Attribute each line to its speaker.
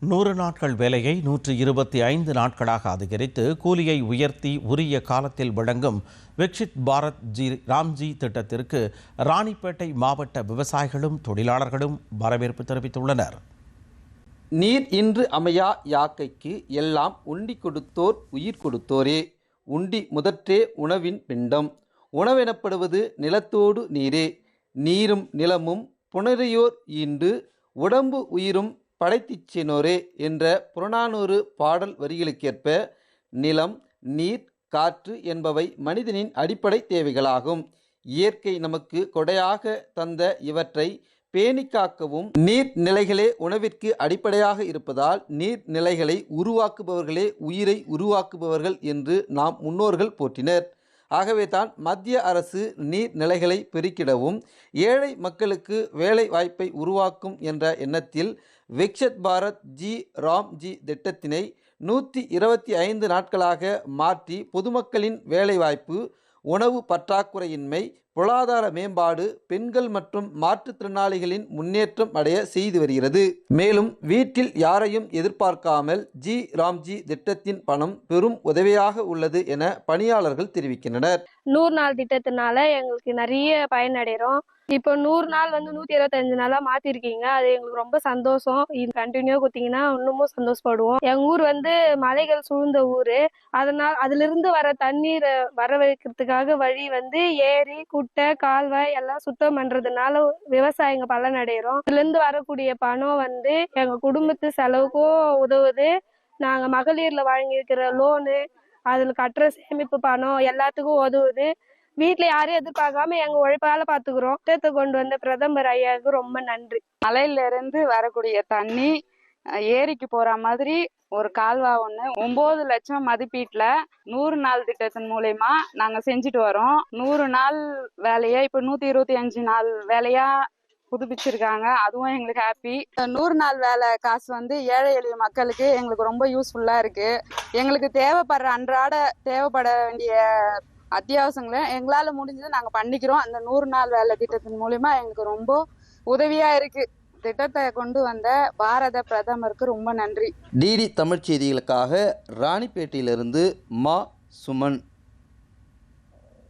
Speaker 1: நூறு நாட்கள் வேலையை நூற்று இருபத்தி ஐந்து நாட்களாக அதிகரித்து கூலியை உயர்த்தி உரிய காலத்தில் வழங்கும் விக்ஷித் பாரத் ஜி ராம்ஜி திட்டத்திற்கு ராணிப்பேட்டை மாவட்ட விவசாயிகளும் தொழிலாளர்களும் வரவேற்பு தெரிவித்துள்ளனர்.
Speaker 2: நீர் இன்று அமையா யாக்கைக்கு எல்லாம் உண்டி கொடுத்தோர் உயிர் கொடுத்தோரே. உண்டி முதற்றே உணவின் பிண்டம். உணவெனப்படுவது நிலத்தோடு நீரே. நீரும் நிலமும் புனரையோர் ஈண்டு உடம்பு உயிரும் படைத்திச்சினோரே என்ற புறநானூறு பாடல் வரிகளுக்கேற்ப நிலம் நீர் காற்று என்பவை மனிதனின் அடிப்படை தேவைகளாகும். இயற்கை நமக்கு கொடையாக தந்த இவற்றை பேணிக்காக்கவும் நீர் நீர்நிலைகளே உணவிற்கு அடிப்படையாக இருப்பதால் நீர்நிலைகளை உருவாக்குபவர்களே உயிரை உருவாக்குபவர்கள் என்று நாம் முன்னோர்கள் போற்றினர். ஆகவே தான் மத்திய அரசு நீர்நிலைகளை பெருக்கிடவும் ஏழை மக்களுக்கு வேலை வாய்ப்பை உருவாக்கும் என்ற எண்ணத்தில் விக்ஷத் பாரத் ஜி ராம்ஜி திட்டத்தினை நூற்றி இருபத்தி ஐந்து நாட்களாக மாற்றி பொதுமக்களின் வேலைவாய்ப்பு உணவு பற்றாக்குறையின்மை பொருளாதார மேம்பாடு பெண்கள் மற்றும் மாற்றுத்திறனாளிகளின் முன்னேற்றம் அடைய செய்து வருகிறது. மேலும் வீட்டில் யாரையும் எதிர்பார்க்காமல் ஜி. ராம்ஜி திட்டத்தின் பணம் பெரும் உதவியாக உள்ளது என பணியாளர்கள் தெரிவிக்கின்றனர்.
Speaker 3: நூறு நாள் திட்டத்தினால எங்களுக்கு நிறைய பயனடைகிறோம் இப்போ நூறு நாள் வந்து நூத்தி இருபத்தஞ்சு நாளா மாத்திருக்கீங்க. அது எங்களுக்கு ரொம்ப சந்தோஷம். இது கண்டினியூ கொடுத்தீங்கன்னா இன்னமும் சந்தோஷப்படுவோம். எங்க ஊர் வந்து மலைகள் சூழ்ந்த ஊரு. அதனால் அதிலிருந்து வர தண்ணீரை வர வைக்கிறதுக்காக வழி வந்து ஏரி குட்டை கால்வாய் எல்லாம் சுத்தம் பண்றதுனால விவசாயிங்க இதுல இருந்து வரக்கூடிய பணம் வந்து எங்க குடும்பத்து செலவுக்கும் உதவுது. நாங்க மகளிர்ல வாங்கியிருக்கிற லோனு அதுல கட்டுற சேமிப்பு பணம் எல்லாத்துக்கும் உதவுது. வீட்டுல யாரையும் எதிர்பார்க்காம எங்க உழைப்பால பாத்துக்கிறோம். திட்டத்தை கொண்டு வந்த பிரதமர் ஐயாவுக்கு ரொம்ப நன்றி.
Speaker 4: மலையில இருந்து வரக்கூடிய தண்ணி ஏரிக்கு போற மாதிரி ஒரு கால்வா ஒண்ணு. ஒன்பது லட்சம் மதிப்பீட்டுல நூறு நாள் திட்டத்தின் மூலயமா நாங்க செஞ்சுட்டு வரோம். நூறு நாள் வேலையை இப்ப நூத்தி இருபத்தி அஞ்சு நாள் வேலையா புதுப்பிச்சிருக்காங்க. அதுவும் எங்களுக்கு ஹாப்பி நூறு நாள் வேலை காசு வந்து ஏழை எளிய மக்களுக்கு எங்களுக்கு ரொம்ப யூஸ்ஃபுல்லா இருக்கு. எங்களுக்கு தேவைப்படுற அன்றாட தேவைப்பட வேண்டிய அத்தியாவசியங்களை எங்களால முடிஞ்சதை நாங்க பண்ணிக்கிறோம். அந்த நூறு நாள் வேலை திட்டத்தின் மூலியமா எங்களுக்கு ரொம்ப உதவியா இருக்கு. திட்டத்தை கொண்டு வந்த பாரத பிரதமருக்கு ரொம்ப நன்றி.
Speaker 2: டிடி தமிழ் செய்திகளுக்காக ராணிப்பேட்டையிலிருந்து மா சுமன்.